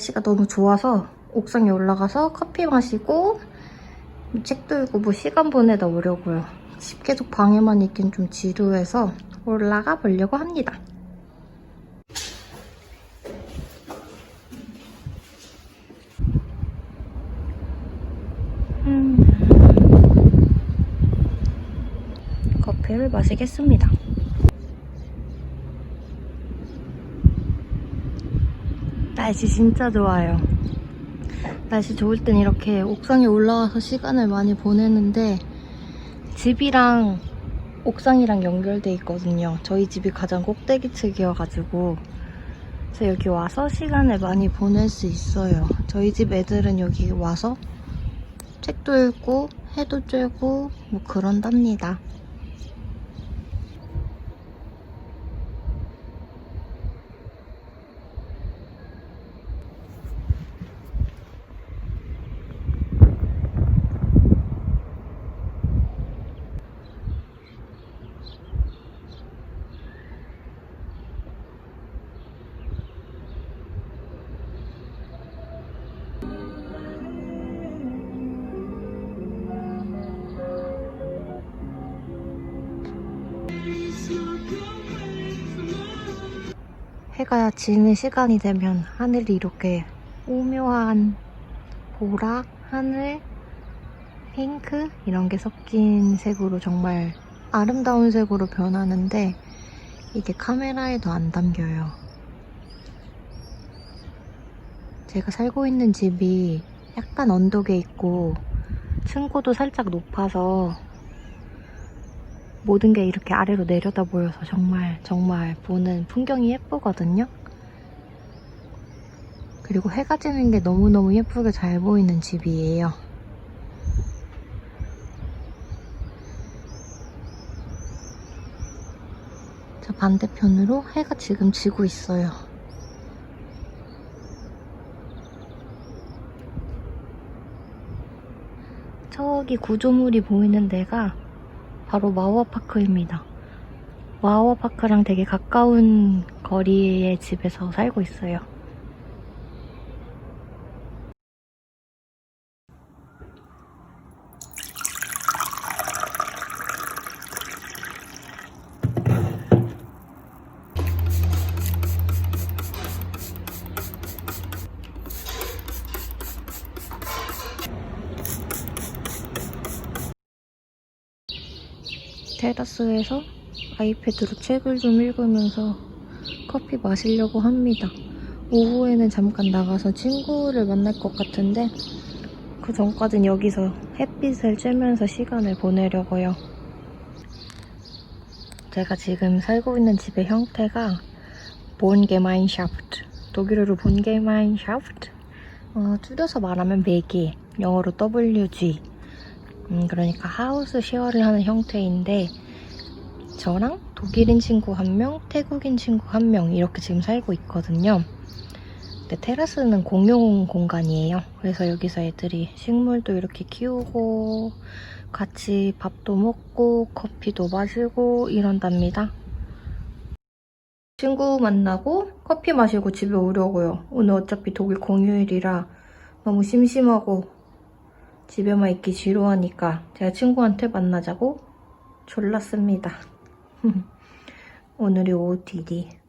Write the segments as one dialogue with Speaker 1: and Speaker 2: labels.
Speaker 1: 날씨가 너무 좋아서 옥상에 올라가서 커피 마시고 책도 읽고 뭐 시간 보내다 오려고요. 집 계속 방에만 있긴 좀 지루해서 올라가 보려고 합니다. 음. 커피를 마시겠습니다. 날씨 진짜 좋아요. 날씨 좋을 땐 이렇게 옥상에 올라와서 시간을 많이 보내는데 집이랑 옥상이랑 연결돼 있거든요. 저희 집이 가장 꼭대기 측이어가지고 그래서 여기 와서 시간을 많이 보낼 수 있어요. 저희 집 애들은 여기 와서 책도 읽고 해도 쬐고 뭐 그런답니다. 해가 지는 시간이 되면 하늘이 이렇게 오묘한 보라, 하늘, 핑크 이런 게 섞인 색으로 정말 아름다운 색으로 변하는데 이게 카메라에도 안 담겨요. 제가 살고 있는 집이 약간 언덕에 있고 층고도 살짝 높아서 모든 게 이렇게 아래로 내려다 보여서 정말 정말 보는 풍경이 예쁘거든요. 그리고 해가 지는 게 너무너무 예쁘게 잘 보이는 집이에요. 저 반대편으로 해가 지금 지고 있어요. 저기 구조물이 보이는 데가 바로 마워파크입니다. 마워파크랑 되게 가까운 거리의 집에서 살고 있어요. 아이패드로 책을 좀 읽으면서 커피 마시려고 합니다. 오후에는 잠깐 나가서 친구를 만날 것 같은데 그 전까진 여기서 햇빛을 쬐면서 시간을 보내려고요. 제가 지금 살고 있는 집의 형태가 본게마인샤프트 독일어로 본게마인샤프트 어, 줄여서 말하면 매개 영어로 WG 음, 그러니까 하우스 쉐어를 하는 형태인데 저랑 독일인 친구 한 명, 태국인 친구 한 명 이렇게 지금 살고 있거든요. 근데 테라스는 공용 공간이에요. 그래서 여기서 애들이 식물도 이렇게 키우고 같이 밥도 먹고 커피도 마시고 이런답니다. 친구 만나고 커피 마시고 집에 오려고요. 오늘 어차피 독일 공휴일이라 너무 심심하고 집에만 있기 지루하니까 제가 친구한테 만나자고 졸랐습니다. 오늘이 OOTD.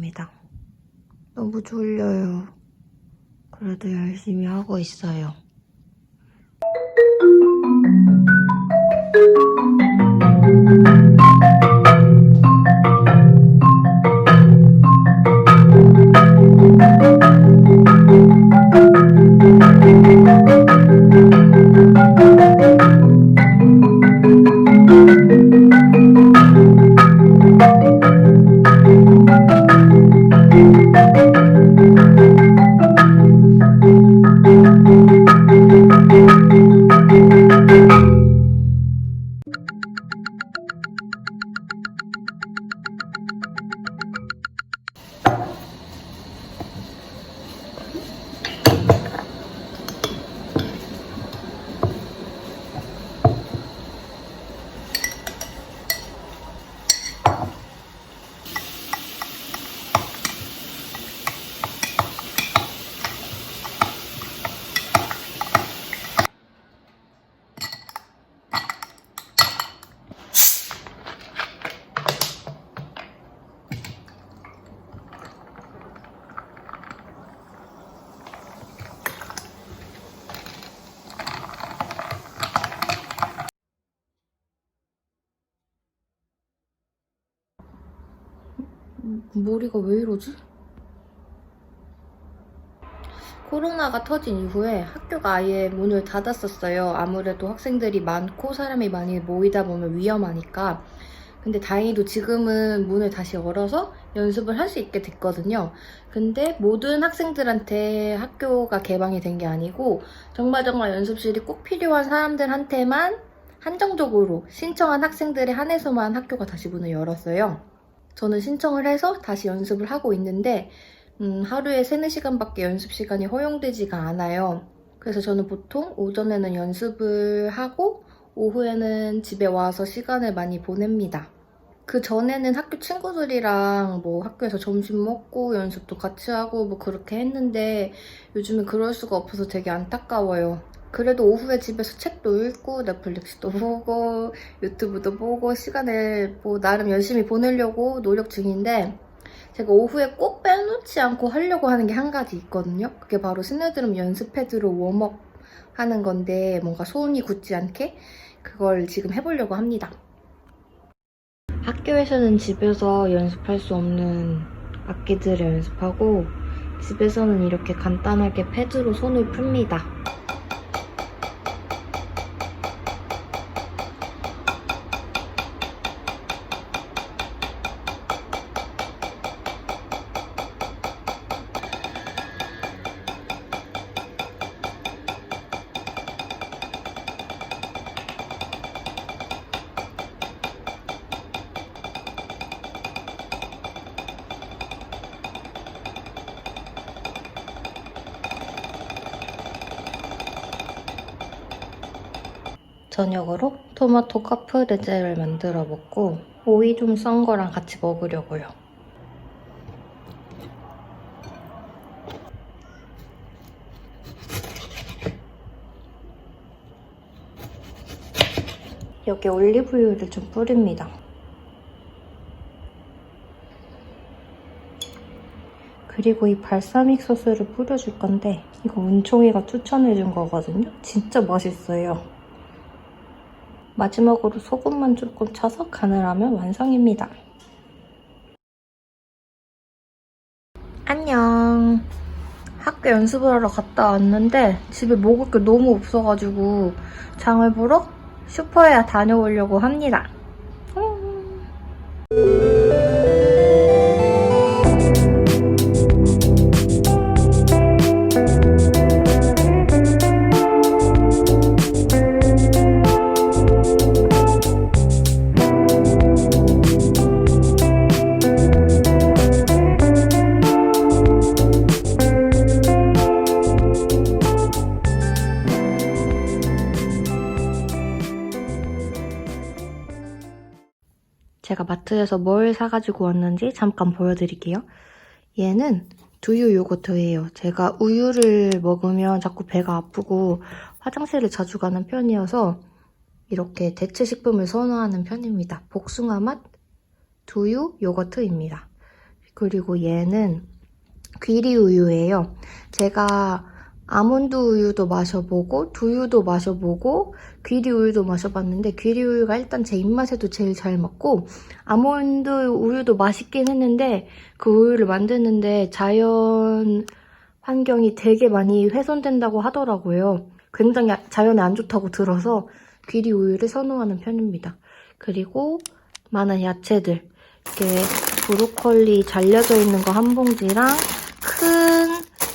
Speaker 1: 중입니다. 너무 졸려요. 그래도 열심히 하고 있어요. 머리가 왜 이러지? 코로나가 터진 이후에 학교가 아예 문을 닫았었어요. 아무래도 학생들이 많고 사람이 많이 모이다 보면 위험하니까. 근데 다행히도 지금은 문을 다시 열어서 연습을 할 수 있게 됐거든요. 근데 모든 학생들한테 학교가 개방이 된 게 아니고 정말 정말 연습실이 꼭 필요한 사람들한테만 한정적으로 신청한 학생들에 한해서만 학교가 다시 문을 열었어요. 저는 신청을 해서 다시 연습을 하고 있는데 음, 하루에 3, 4시간밖에 연습 시간이 허용되지가 않아요. 그래서 저는 보통 오전에는 연습을 하고 오후에는 집에 와서 시간을 많이 보냅니다. 그 전에는 학교 친구들이랑 뭐 학교에서 점심 먹고 연습도 같이 하고 뭐 그렇게 했는데 요즘은 그럴 수가 없어서 되게 안타까워요. 그래도 오후에 집에서 책도 읽고 넷플릭스도 보고 유튜브도 보고 시간을 뭐 나름 열심히 보내려고 노력 중인데 제가 오후에 꼭 빼놓지 않고 하려고 하는 게 한 가지 있거든요. 그게 바로 스네드럼 연습 패드로 웜업 하는 건데 뭔가 손이 굳지 않게 그걸 지금 해보려고 합니다. 학교에서는 집에서 연습할 수 없는 악기들을 연습하고 집에서는 이렇게 간단하게 패드로 손을 풉니다. 저녁으로 토마토 카프레제를 만들어 먹고 오이 좀 썬 거랑 같이 먹으려고요. 여기 올리브유를 좀 뿌립니다. 그리고 이 발사믹 소스를 뿌려줄 건데 이거 은총이가 추천해준 거거든요. 진짜 맛있어요. 마지막으로 소금만 조금 쳐서 간을 하면 완성입니다. 안녕. 학교 연습을 하러 갔다 왔는데 집에 먹을 게 너무 없어가지고 장을 보러 슈퍼에 다녀오려고 합니다. 음. 마트에서 뭘 사가지고 왔는지 잠깐 보여드릴게요. 얘는 두유 요거트예요. 제가 우유를 먹으면 자꾸 배가 아프고 화장실을 자주 가는 편이어서 이렇게 대체 식품을 선호하는 편입니다. 복숭아 맛 두유 요거트입니다. 그리고 얘는 귀리 우유예요. 제가 아몬드 우유도 마셔보고 두유도 마셔보고 귀리 우유도 마셔봤는데 귀리 우유가 일단 제 입맛에도 제일 잘 맞고 아몬드 우유도 맛있긴 했는데 그 우유를 만드는데 자연 환경이 되게 많이 훼손된다고 하더라고요. 굉장히 자연에 안 좋다고 들어서 귀리 우유를 선호하는 편입니다. 그리고 많은 야채들 이렇게 브로콜리 잘려져 있는 거 한 봉지랑 큰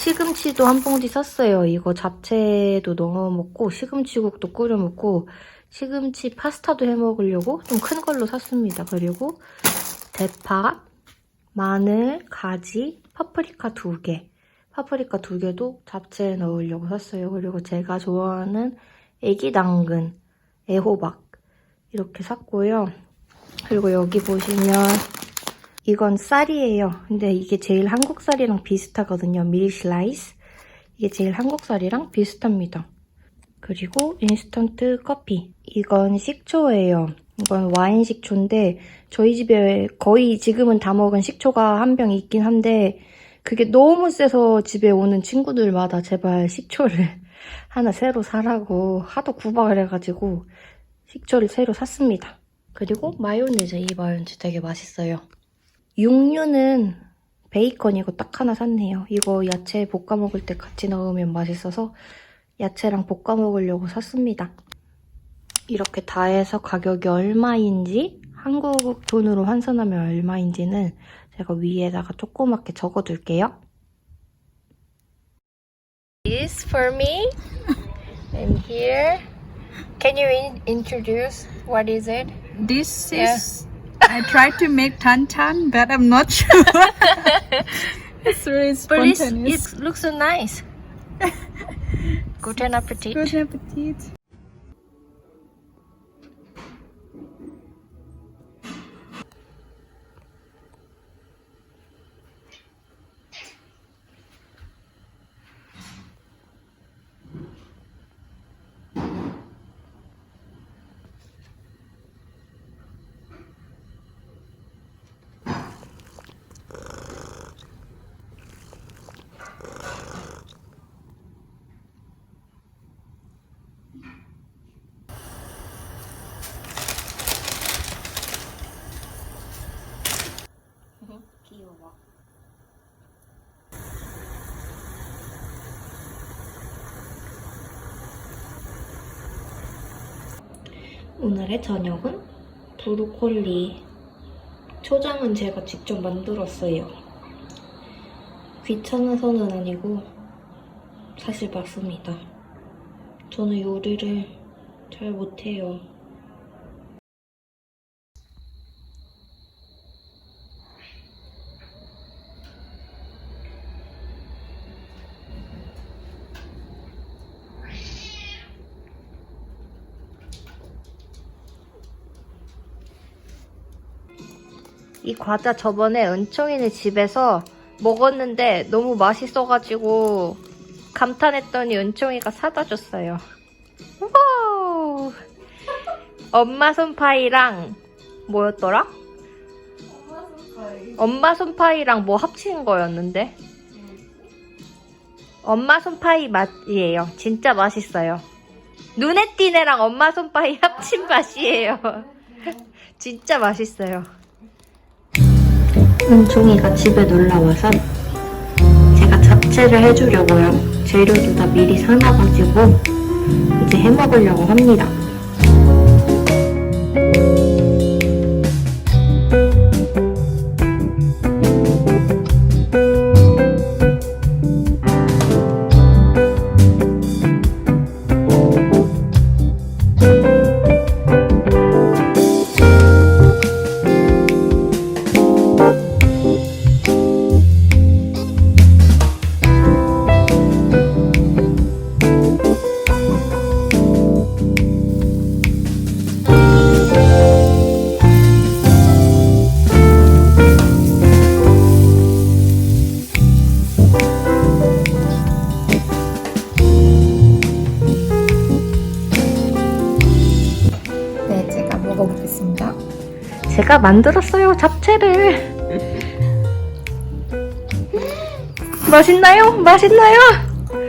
Speaker 1: 시금치도 한 봉지 샀어요. 이거 잡채도 넣어 먹고 시금치국도 끓여 먹고 시금치 파스타도 해 먹으려고 좀 큰 걸로 샀습니다. 그리고 대파, 마늘, 가지, 파프리카 두 개. 파프리카 두 개도 잡채에 넣으려고 샀어요. 그리고 제가 좋아하는 애기 당근, 애호박 이렇게 샀고요. 그리고 여기 보시면 이건 쌀이에요. 근데 이게 제일 한국 쌀이랑 비슷하거든요. 밀슬라이스. 이게 제일 한국 쌀이랑 비슷합니다. 그리고 인스턴트 커피. 이건 식초예요. 이건 와인 식초인데 저희 집에 거의 지금은 다 먹은 식초가 한 병 있긴 한데 그게 너무 세서 집에 오는 친구들마다 제발 식초를 하나 새로 사라고 하도 구박을 해가지고 식초를 새로 샀습니다. 그리고 마요네즈. 이 마요네즈 되게 맛있어요. 육류는 베이컨 이거 딱 하나 샀네요. 이거 야채 볶아 먹을 때 같이 넣으면 맛있어서 야채랑 볶아 먹으려고 샀습니다. 이렇게 다 해서 가격이 얼마인지 한국 돈으로 환산하면 얼마인지는 제가 위에다가 조그맣게 적어둘게요. This for me and here. Can you in- introduce what is it?
Speaker 2: This is. I tried to make tantan, but I'm not sure. it's really
Speaker 1: But it's,
Speaker 2: spontaneous.
Speaker 1: it looks so nice. Guten Appetit.
Speaker 2: Good appetit.
Speaker 1: 오늘의 저녁은 브로콜리. 초장은 제가 직접 만들었어요. 귀찮아서는 아니고 사실 맞습니다. 저는 요리를 잘 못해요. 이 과자 저번에 은총이네 집에서 먹었는데 너무 맛있어가지고 감탄했더니 은총이가 사다 줬어요. 와우! 엄마 손파이랑 뭐였더라? 엄마 손파이랑 뭐 합친 거였는데? 엄마 손파이 맛이에요. 진짜 맛있어요. 눈에 띄네랑 엄마 손파이 합친 맛이에요. 진짜 맛있어요. 은총이가 집에 놀러와서 제가 잡채를 해주려고요. 재료도 다 미리 사놔가지고 이제 해먹으려고 합니다.
Speaker 2: 제가
Speaker 1: 만들었어요 잡채를 맛있나요? 맛있나요?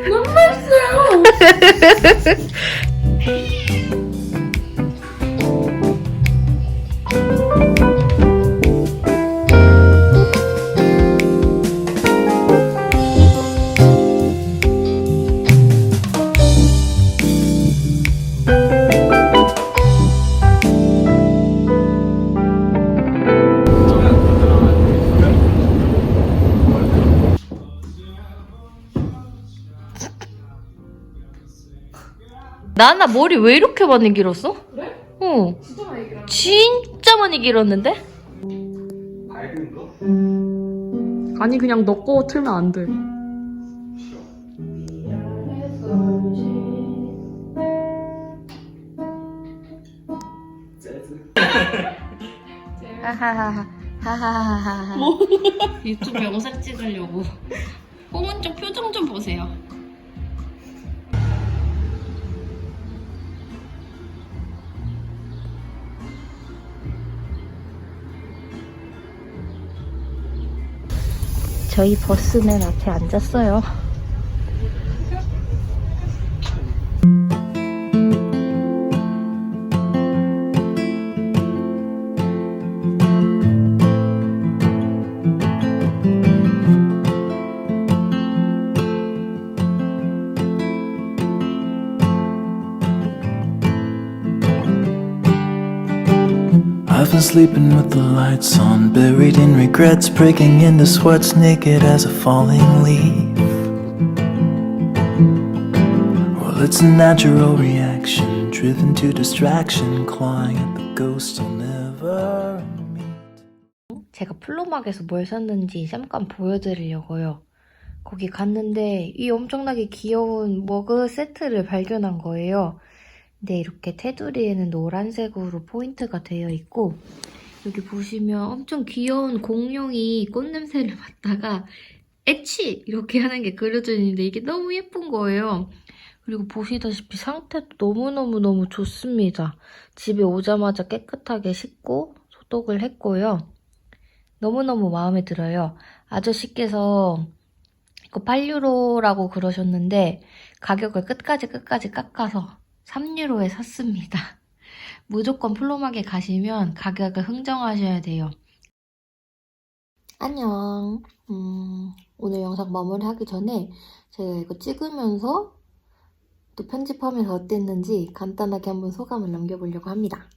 Speaker 1: 너무 맛있어요 나나 머리 왜 이렇게 많이 길었어?
Speaker 2: 그래?
Speaker 1: 어.
Speaker 2: 진짜 많이 길어.
Speaker 1: 진짜 많이 길었는데?
Speaker 3: 밝은 거?
Speaker 2: 아니 그냥 너거 틀면 안 돼.
Speaker 3: 재즈?
Speaker 1: 하하하하. 하하하하. 유튜브 영상 찍으려고. 홍은 쪽 표정 좀 보세요. 저희 버스는 앞에 앉았어요.
Speaker 4: Been sleeping with the lights on, buried in regrets, breaking into sweats, naked as a falling leaf. Well, it's a natural reaction, driven to distraction, clawing at the ghosts I'll never meet.
Speaker 1: 제가 플로막에서 뭘 샀는지 잠깐 보여드리려고요. 거기 갔는데 이 엄청나게 귀여운 머그 세트를 발견한 거예요. 근데 이렇게 테두리에는 노란색으로 포인트가 되어 있고 여기 보시면 엄청 귀여운 공룡이 꽃냄새를 맡다가 애취! 이렇게 하는 게 그려져 있는데 이게 너무 예쁜 거예요. 그리고 보시다시피 상태도 너무너무너무 좋습니다. 집에 오자마자 깨끗하게 씻고 소독을 했고요. 너무너무 마음에 들어요. 아저씨께서 이거 8유로라고 그러셨는데 가격을 끝까지 끝까지 깎아서 3유로에 샀습니다. 무조건 플로막에 가시면 가격을 흥정하셔야 돼요. 안녕. 음, 오늘 영상 마무리하기 전에 제가 이거 찍으면서 또 편집하면서 어땠는지 간단하게 한번 소감을 남겨보려고 합니다.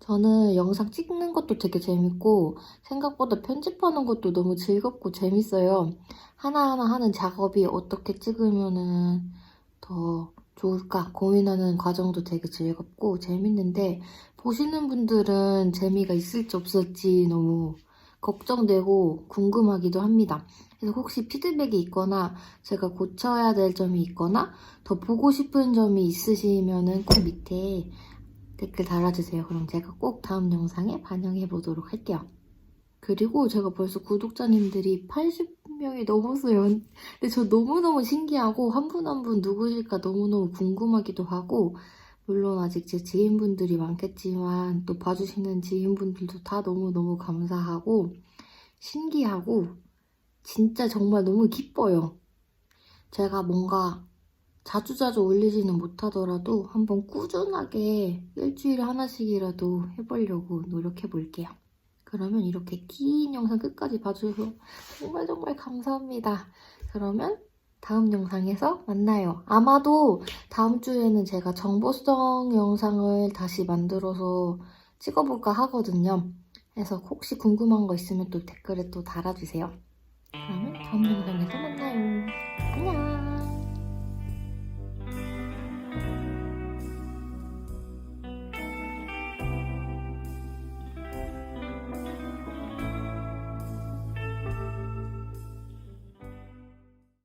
Speaker 1: 저는 영상 찍는 것도 되게 재밌고 생각보다 편집하는 것도 너무 즐겁고 재밌어요. 하나하나 하는 작업이 어떻게 찍으면은 더 좋을까 고민하는 과정도 되게 즐겁고 재밌는데 보시는 분들은 재미가 있을지 없을지 너무 걱정되고 궁금하기도 합니다. 그래서 혹시 피드백이 있거나 제가 고쳐야 될 점이 있거나 더 보고 싶은 점이 있으시면은 꼭 밑에 댓글 달아주세요. 그럼 제가 꼭 다음 영상에 반영해 보도록 할게요. 그리고 제가 벌써 구독자님들이 80명이 넘었어요. 근데 저 너무너무 신기하고 한분 한 분 누구실까 너무너무 궁금하기도 하고 물론 아직 제 지인분들이 많겠지만 또 봐주시는 지인분들도 다 너무너무 감사하고 신기하고 진짜 정말 너무 기뻐요. 제가 뭔가 자주자주 올리지는 못하더라도 한번 꾸준하게 일주일에 하나씩이라도 해보려고 노력해 볼게요. 그러면 이렇게 긴 영상 끝까지 봐주셔서 정말 정말 감사합니다. 그러면 다음 영상에서 만나요. 아마도 다음 주에는 제가 정보성 영상을 다시 만들어서 찍어볼까 하거든요. 그래서 혹시 궁금한 거 있으면 또 댓글에 또 달아주세요. 그러면 다음 영상에서 만나요.